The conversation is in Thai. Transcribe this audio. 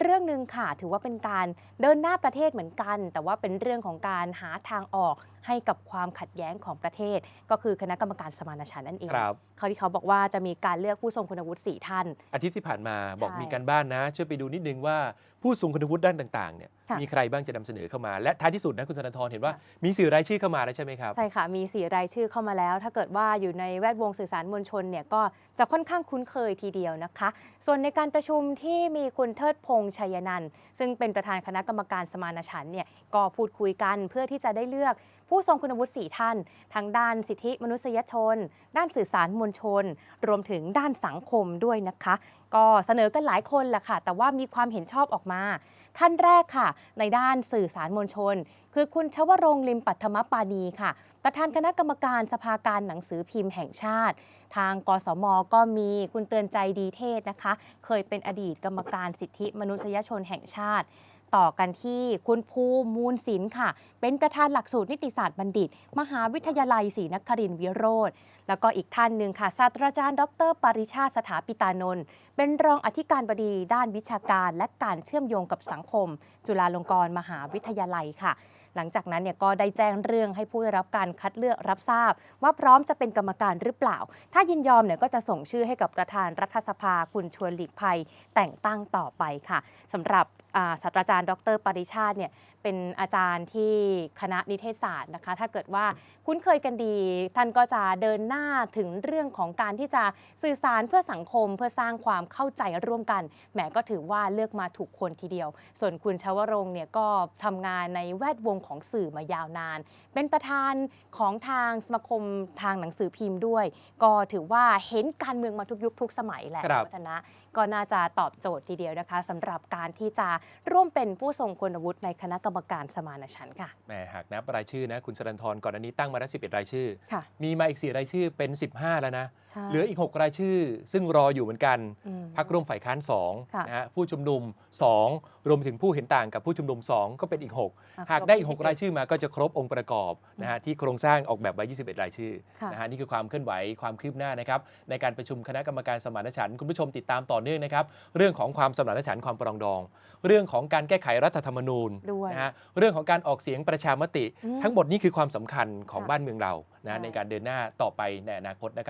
เรื่องหนึ่งค่ะถือว่าเป็นการเดินหน้าประเทศเหมือนกัน แต่ว่าเป็นเรื่องของการหาทางออกให้กับความขัดแย้งของประเทศ ก็คือคณะกรรมการสมานฉันท์นั่นเองครับ เขาที่เขาบอกว่าจะมีการเลือกผู้ทรงคุณวุฒิสี่ท่าน อาทิตย์ที่ผ่านมาบอกใช่มีการบ้านนะช่วยไปดูนิดนึงว่าผู้ทรงคุณวุฒิด้านต่างๆเนี่ยค่ะ มีใครบ้างจะนำเสนอเข้ามา และท้ายที่สุดนะคุณธนาธรเห็นว่าค่ะมีสื่อรายชื่อเข้ามาแล้วใช่ไหมครับ ใช่ค่ะ มีสี่รายชื่อเข้ามาแล้ว ถ้าเกิดว่าอยู่ในแวดวงสื่อสารมวลชนเนี่ยก็จะค่อนข้างคุ้นเคยทีเดียวนะคะ ส่วนในการประชุมที่มีคุณเทิดพงษ์ชัยนันท์ซึ่งเป็นประธานคณะกรรมการสมานฉันท์เนี่ยก็พูดคุยกันเพื่อที่จะได้เลือกผู้ทรงคุณวุฒิสี่ท่านทั้งด้านสิทธิมนุษยชน ด้านสื่อสารมวลชน รวมถึงด้านสังคมด้วยนะคะ ก็เสนอกันหลายคนแหละค่ะ แต่ว่ามีความเห็นชอบออกมาท่านแรกค่ะ ในด้านสื่อสารมวลชน คือคุณชวรงลิมปัทมปานีค่ะ ประธานคณะกรรมการสภาการหนังสือพิมพ์แห่งชาติ ทางกสมก็มีคุณเตือนใจดีเทศนะคะ เคยเป็นอดีตกรรมการสิทธิมนุษยชนแห่งชาติ ต่อกันที่คุณภูมูลศิลป์ค่ะ เป็นประธานหลักสูตรนิติศาสตร์บัณฑิต มหาวิทยาลัยศรีนครินทร์วิโรธแล้วก็อีกท่านหนึ่งค่ะศาสตราจารย์ ดร ปริชาติสถาปิตานนท์เป็นรองอธิการบดีด้านวิชาการ และการเชื่อมโยงกับสังคม จุฬาลงกรณ์มหาวิทยาลัยค่ะ หลังจากนั้นเนี่ยก็ได้แจ้งเรื่องให้ผู้ได้รับการคัดเลือกรับทราบ ว่าพร้อมจะเป็นกรรมการหรือเปล่า ถ้ายินยอมเนี่ยก็จะส่งชื่อให้กับประธานรัฐสภาคุณชวนหลีกภัยแต่งตั้งต่อไปค่ะสำหรับศาสตราจารย์ดร ปริชาติเนี่ยเป็นอาจารย์ที่คณะนิเทศศาสตร์นะคะ ถ้าเกิดว่าคุ้นเคยกันดี ท่านก็จะเดินหน้าถึงเรื่องของการที่จะสื่อสารเพื่อสังคมเพื่อสร้างความเข้าใจร่วมกันแหมก็ถือว่าเลือกมาถูกคนทีเดียว ส่วนคุณชวรงค์เนี่ยก็ทำงานในแวดวงของสื่อมายาวนาน เป็นประธานของทางสมาคมทางหนังสือพิมพ์ด้วย ก็ถือว่าเห็นการเมืองมาทุกยุคทุกสมัยแหละครับวัฒนะ ก็น่าจะตอบโจทย์ทีเดียวนะคะสำหรับการที่จะร่วมเป็นผู้ทรงคุณวุฒิในคณะกรรมการสมานฉันท์ค่ะแหมหากนับรายชื่อนะคุณสรันทรก่อนอันนี้ตั้งมาแล้ว11 รายชื่อค่ะมีมาอีก 4 รายชื่อเป็น 15 แล้วนะใช่เหลืออีก 6 รายชื่อ ซึ่งรออยู่เหมือนกันอืมพักร่วมฝ่ายค้านค่ะ2นะฮะผู้ชุมนุม 2 รวมถึงผู้เห็นต่างกับผู้ชุมนุม 2 ก็เป็นอีกอะ6หากได้อีกครบ6 รายชื่อมาก็จะครบองค์ประกอบนะฮะที่โครงสร้างออกแบบไว้ 21 รายชื่อค่ะนะฮะนี่คือความเคลื่อนไหวความคืบหน้านะครับในการประชุมคณะกรรมการสมานฉันท์คุณผู้ชมติดตามต่อเนื่องนะครับเรื่องของความสมานฉันท์ความปรองดอง เรื่องของการแก้ไขรัฐธรรมนูญด้วยนะฮะเรื่องของการออกเสียงประชามติอืมทั้งหมดนี้คือความสำคัญของค่ะบ้านเมืองเราใช่นะในการเดินหน้าต่อไปในอนาคตนะครับ